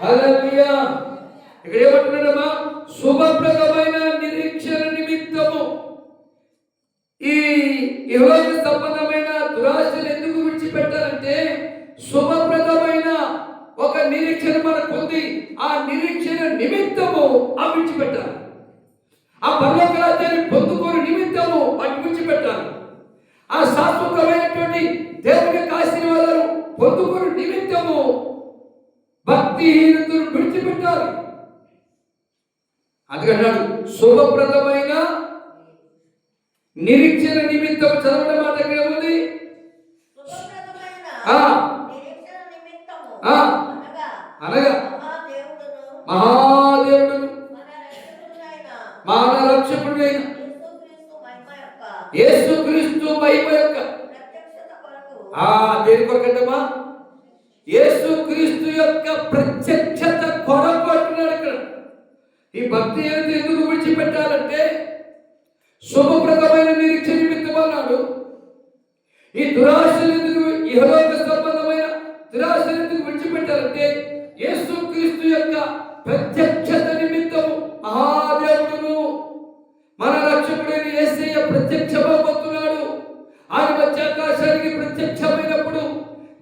ఇక్కడ ఏమంటున్నాడమ్మా? శుభప్రదమైన నిరీక్షణ నిమిత్తము. ఈ ఇహలోక సంబంధమైన దురాశలు ఎందుకు విడిచిపెట్టాలంటే శుభప్రదమైన ఒక నిరీక్షణ మనకు ఉంది. ఆ నిరీక్షణ నిమిత్తము ఆ విడిచిపెట్టాలి. ఆ పర్లోక రాజ్యాన్ని పొందుకోని నిమిత్తము వాటిని విడిచిపెట్టాలి. ఆ శాశ్వతమైనటువంటి దేవుని యొక్క ఆశీర్వాదాలు పొందుకోని నిమిత్తము భక్తిహీనతను విడిచిపెట్టాలి. అందుకన్నాడు శుభప్రదమైన నిరీక్షణ నిమిత్తం చదవడం మాట ఎక్కడ ఉంది. అనగా మహాదేవుడును. మన రక్షకుడైన రక్షకుడైన యేసుక్రీస్తు మహిమ యొక్క. ఆ దేని కొరకంటమ్మా? యేసుక్రీస్తు యొక్క ప్రత్యక్షత కొరకు ఇక్కడ. ఈ భక్తి అనేది ఎందుకు విడిచిపెట్టాలంటే శుభప్రదమైన నిరీక్ష నిమిత్తం అన్నాడు. ఈ దురాశలు ఎందుకు ఇహలోక సంబంధమైన దురాశలు ఎందుకు విడిచిపెట్టాలంటే యేసుక్రీస్తు యొక్క ప్రత్యక్షత నిమిత్తము మహాదేవుడును మన రక్షకుడైన యేసయ్య ప్రత్యక్షమవుతున్నాడు ఆయన వచ్చే ఆకాశానికి ప్రత్యక్షమైనప్పుడు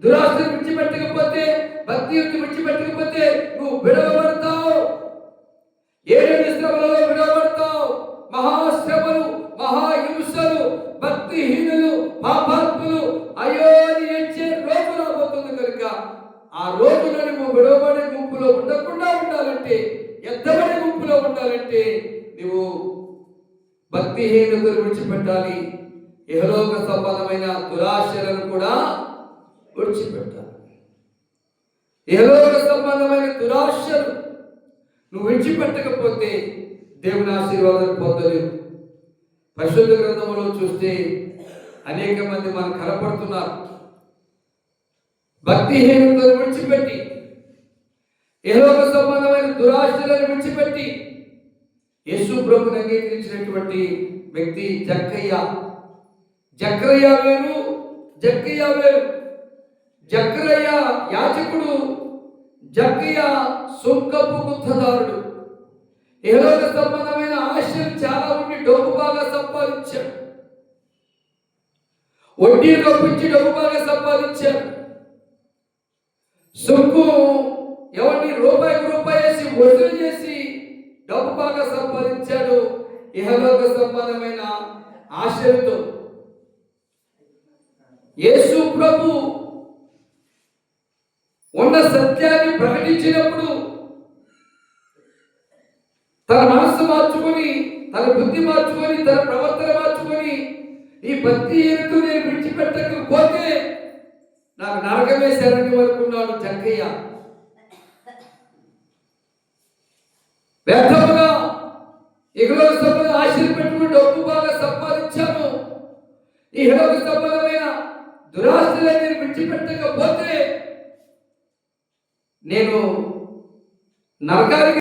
దురాశను విడిచిపెట్టకపోతే భక్తి విడిచిపెట్టకపోతే నువ్వు విడవబడతావు. ఏడేడు శ్రమలలో విడవబడతావు. మహాశ్రమలు మహాహింసలు భక్తిహీనులు పాపాత్ములు అయ్యో అని ఏడ్చే రోజు రాబోతుంది కనుక ఆ రోజున నువ్వు విడవబడే గుంపులో ఉండకుండా ఉండాలంటే ఎద్దబడే గుంపులో ఉండాలంటే నువ్వు భక్తిహీనతను విడిచిపెట్టాలి. ఇహలోక సంబంధమైన దురాశలను కూడా విడిచిపెట్టాలి. ఇహలోక సంబంధమైన దురాశలు నువ్వు విడిచిపెట్టకపోతే దేవుని ఆశీర్వాదాలు పొందలేవు పరిశుద్ధ గ్రంథంలో చూస్తే అనేక మంది మనకు కనపడుతున్నారు. భక్తిహీనతను విడిచిపెట్టి ఇహలోక సంబంధమైన దురాశలను విడిచిపెట్టి యేసు ప్రభుని అంగీకరించినటువంటి వ్యక్తి జక్కయ్య. జక్రయ్య వేరు జక్కయ్య వేరు జక్రయ్య యాచకుడు జక్కయ్య సుంకపు గుత్తదారుడు ఏలోక సంబంధమైన ఆశయం చాలా ఉండి డబ్బు బాగా సంపాదించాడు. వడ్డీ రప్పించి డబ్బు బాగా సంపాదించాడు. సొక్కు ఎవరిని రూపాయికి రూపాయి వేసి వసూలు చేసి డబ్బు బాగా సంపాదించాడు ఇహలోక సంబంధమైన ఆశయంతో. యేసు ప్రభు ఉన్న సత్యాన్ని ప్రకటించినప్పుడు తన మనస్సు మార్చుకొని తన బుద్ధి మార్చుకొని తన ప్రవర్తన మార్చుకొని ఈ భక్తి ఎరుతూ నేను విడిచిపెట్టకపోతే నాకు నరకమే శరణి అనుకున్నాడు జక్కయ్య వ్యర్థముగా ఇహలోక సభలు ఆశలు పెట్టుకుని డబ్బు బాగా సంపాదించాము ఈ ఇహలోక సంబంధమైన దురాశలని నేను విడిచిపెట్టకపోతే నేను నరకానికి